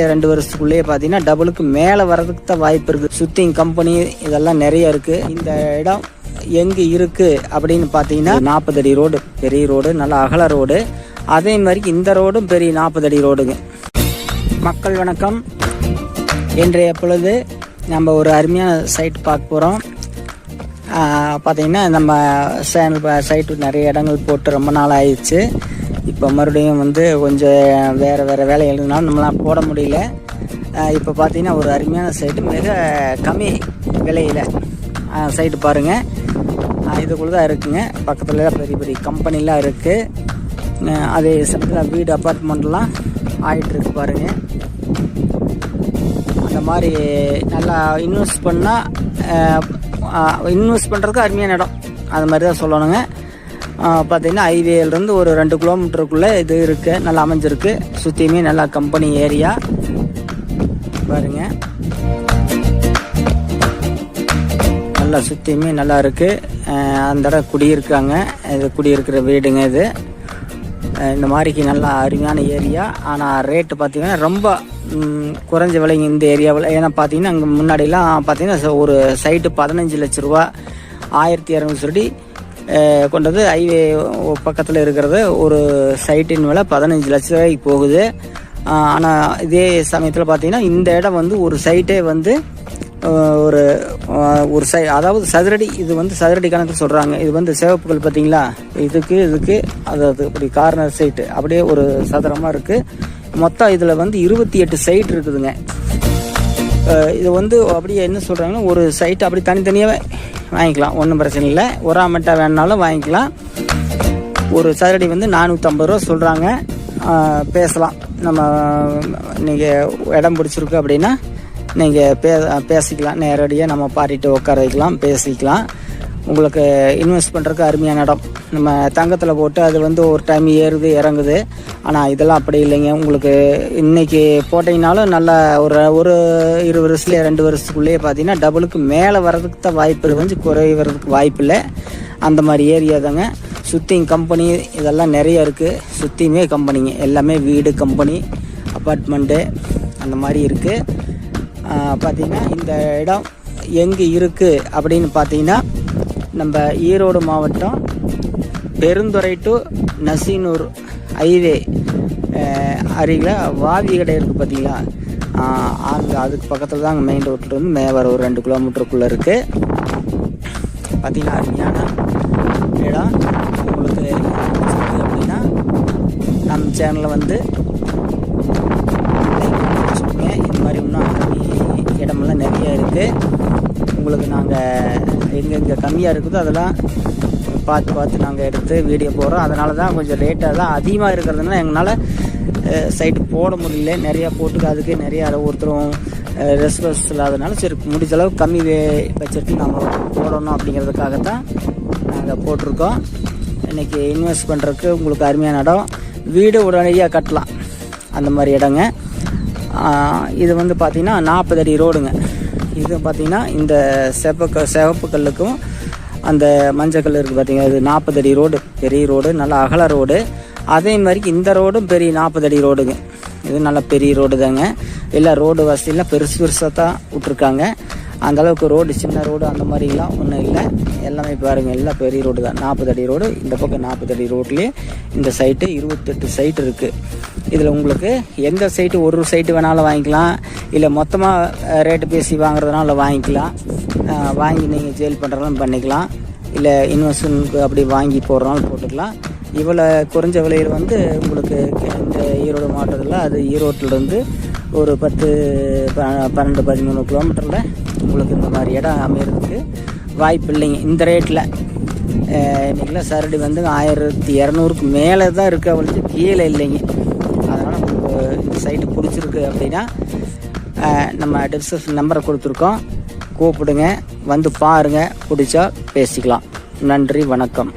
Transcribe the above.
ரெண்டு வருஷத்துக்குள்ளேயே பார்த்தீங்கன்னா டபுளுக்கு மேலே வர்றதுக்கு தான் வாய்ப்பு இருக்குது சுத்திங் கம்பெனி இதெல்லாம் நிறைய இருக்குது இந்த இடம் எங்கே இருக்குது அப்படின்னு பார்த்தீங்கன்னா நாற்பது அடி ரோடு பெரிய ரோடு நல்ல அகல ரோடு. அதே மாதிரி இந்த ரோடும் பெரிய நாற்பது அடி ரோடுங்க. மக்கள் வணக்கம். இன்றைய பொழுது நம்ம ஒரு அருமையான சைட் பார்க்க போகிறோம் பார்த்தீங்கன்னா நம்ம சேனல் சைட்டு நிறைய இடங்கள் போட்டு ரொம்ப நாள் ஆயிடுச்சு. இப்போ மறுபடியும் வந்து கொஞ்சம் வேறு வேறு வேலை இருந்தாலும் நம்மளாம் போட முடியல. இப்போ பார்த்தீங்கன்னா ஒரு அருமையான சைட்டு மிக கம்மி விலையில் சைட்டு பாருங்கள் இதுக்குள்ளே தான் இருக்குங்க. பக்கத்தில் பெரிய பெரிய கம்பெனிலாம் இருக்குது அதே சமயத்தில் வீடு அப்பார்ட்மெண்ட்லாம் ஆகிட்டுருக்கு பாருங்கள் அந்த மாதிரி நல்லா இன்வெஸ்ட் பண்ணால் இன்வெஸ்ட் பண்ணுறதுக்கு அருமையான இடம். அது மாதிரி தான் சொல்லணுங்க. பார்த்திங்கன்னா ஹைவேலேருந்து ஒரு ரெண்டு கிலோமீட்டருக்குள்ளே இது இருக்குது நல்லா அமைஞ்சிருக்கு. சுற்றியுமே நல்லா கம்பெனி ஏரியா. பாருங்க. நல்லா சுற்றியுமே நல்லா இருக்குது அந்த இடம் குடியிருக்காங்க. இது குடியிருக்கிற வீடுங்க இது. இந்த மாதிரிக்கு நல்லா அருமையான ஏரியா. ஆனால் ரேட்டு பார்த்தீங்கன்னா ரொம்ப குறைஞ்ச விலைங்க இந்த ஏரியாவில். ஏன்னா பார்த்தீங்கன்னா அங்கே முன்னாடிலாம் பார்த்தீங்கன்னா ஒரு சைட்டு பதினஞ்சு லட்ச ரூபா ஆயிரத்தி இரநூறு சொல்லி கொண்டது. ஹைவே பக்கத்தில் இருக்கிறது ஒரு சைட்டின் விலை பதினஞ்சு லட்ச ரூபாய்க்கு போகுது. ஆனால் இதே சமயத்தில் பார்த்தீங்கன்னா இந்த இடம் வந்து ஒரு சைட்டே வந்து ஒரு ஒரு சை அதாவது சதுரடி இது வந்து சதுரடி கணக்கு சொல்கிறாங்க இது வந்து சிவப்புகள் பார்த்தீங்களா இதுக்கு இதுக்கு அதாவது இப்படி கார்னர் சைட்டு அப்படியே ஒரு சதுரமாக இருக்குது மொத்தம் இதில் வந்து இருபத்தி எட்டு சைட் இருக்குதுங்க. இது வந்து அப்படியே என்ன சொல்கிறாங்கன்னா ஒரு சைட்டு அப்படி தனித்தனியாக வாங்கிக்கலாம். ஒன்றும் பிரச்சனை இல்லை. ஒரு ஒராமெட்டா வேணுனாலும் வாங்கிக்கலாம். ஒரு சதுரடி வந்து நானூற்றம்பது ரூபா சொல்கிறாங்க பேசலாம். நம்ம நீங்கள் இடம் பிடிச்சிருக்கு அப்படின்னா நீங்கள் பே பேசிக்கலாம். நேரடியாக நம்ம பாட்டிட்டு உட்கார வைக்கலாம் பேசிக்கலாம். உங்களுக்கு இன்வெஸ்ட் பண்ணுறதுக்கு அருமையான இடம். நம்ம தங்கத்தில் போட்டு அது வந்து ஒரு டைம் ஏறுது இறங்குது. ஆனால் இதெல்லாம் அப்படி இல்லைங்க. உங்களுக்கு இன்றைக்கி போட்டிங்கனாலும் நல்ல ஒரு ஒரு இரு வருஷத்துலேயே ரெண்டு வருஷத்துக்குள்ளேயே பார்த்தீங்கன்னா டபுளுக்கு மேலே வர்றதுக்கு தான் வாய்ப்பு கொஞ்சம் குறைவதுக்கு வாய்ப்பு இல்லை. அந்த மாதிரி ஏரியா தாங்க. சுற்றியும் கம்பெனி இதெல்லாம் நிறைய இருக்குது சுற்றியுமே கம்பெனிங்க எல்லாமே வீடு கம்பெனி அப்பார்ட்மெண்ட்டு அந்த மாதிரி இருக்குது பார்த்திங்கன்னா இந்த இடம் எங்கே இருக்குது அப்படின்னு பார்த்தீங்கன்னா நம்ம ஈரோடு மாவட்டம் பெருந்துறை டு நசீனூர் ஹைவே அருகில் வாவி கடை இருக்குது பார்த்தீங்களா அந்த அதுக்கு பக்கத்தில் தான் அங்கே மெயின் ரோட்டில் வந்து மேவர ஒரு ரெண்டு கிலோமீட்டருக்குள்ளே இருக்குது பார்த்தீங்கன்னா அருமையான இடம். உங்களுக்கு அப்படின்னா நம்ம சேனலில் வந்து இந்த மாதிரி இன்னும் இடமெல்லாம் நிறைய இருக்குது உங்களுக்கு நாங்கள் எங்கெங்கே கம்மியாக இருக்குதோ அதெல்லாம் பார்த்து பார்த்து நாங்கள் எடுத்து வீடியோ போடுறோம். அதனால தான் கொஞ்சம் ரேட்டாக தான் அதிகமாக இருக்கிறதுனால எங்களால் சைட்டு போட முடியல. நிறையா போட்டு அதுக்கு நிறையா ஒருத்தரும் ரெஸ்பான்ஸ் இல்லாதனால சரி முடிஞ்ச அளவுக்கு கம்மி பட்ஜெட்டில் நம்ம போடணும் அப்படிங்கிறதுக்காக தான் நாங்கள் போட்டிருக்கோம். இன்றைக்கி இன்வெஸ்ட் பண்ணுறதுக்கு உங்களுக்கு அருமையான இடம். வீடு உடனடியாக கட்டலாம். அந்த மாதிரி இடங்க. இது வந்து பார்த்திங்கன்னா நாற்பது அடி ரோடுங்க இது பார்த்திங்கன்னா இந்த செவப்பு சிவப்பு கல்லுக்கும் அந்த மஞ்சள் கல் இருக்குது பார்த்திங்கன்னா இது நாற்பது அடி ரோடு பெரிய ரோடு நல்ல அகல ரோடு. அதே மாதிரி இந்த ரோடும் பெரிய நாற்பது அடி ரோடுங்க. இது நல்ல பெரிய ரோடு தாங்க எல்லா ரோடு வசதியெல்லாம் பெருசு பெருசாக தான் விட்ருக்காங்க அந்தளவுக்கு ரோடு சின்ன ரோடு அந்த மாதிரிலாம் ஒன்றும் இல்லை. எல்லாமே பாருங்கள் எல்லாம் பெரிய ரோடு தான். நாற்பது அடி ரோடு இந்த பக்கம் நாற்பது அடி ரோட்லேயே இந்த சைட்டு இருபத்தெட்டு சைட்டு இருக்குது இதில் உங்களுக்கு எந்த சைட்டு ஒரு சைட்டு வேணாலும் வாங்கிக்கலாம். இல்லை மொத்தமாக ரேட்டு பேசி வாங்குறதுனால வாங்கிக்கலாம். வாங்கி நீங்கள் ஜெயில் பண்ணுறதுனாலும் பண்ணிக்கலாம். இல்லை இன்வெஸ்ட்மெண்ட்க்கு அப்படி வாங்கி போடுறனாலும் போட்டுக்கலாம். இவ்வளோ குறைஞ்ச விலையில் வந்து உங்களுக்கு இந்த ஈரோடு மாவட்டத்தில் அது ஈரோட்டிலேருந்து ஒரு பத்து பன்னெண்டு பதிமூணு கிலோமீட்டரில் உங்களுக்கு இந்த மாதிரி இடம் அமையிறதுக்கு வாய்ப்பு இல்லைங்க. இந்த ரேட்டில் இன்றைக்கெலாம் சரடி வந்து ஆயிரத்தி இரநூறுக்கு மேலே தான் இருக்குது அவளுக்கு. கீழே இல்லைங்க. அதனால் உங்களுக்கு இந்த சைட்டு பிடிச்சிருக்கு அப்படின்னா நம்ம டிஸ்கிரிப்ஷன் நம்பரை கொடுத்துருக்கோம். கூப்பிடுங்க. வந்து பாருங்கள் பிடிச்சா பேசிக்கலாம். நன்றி. வணக்கம்.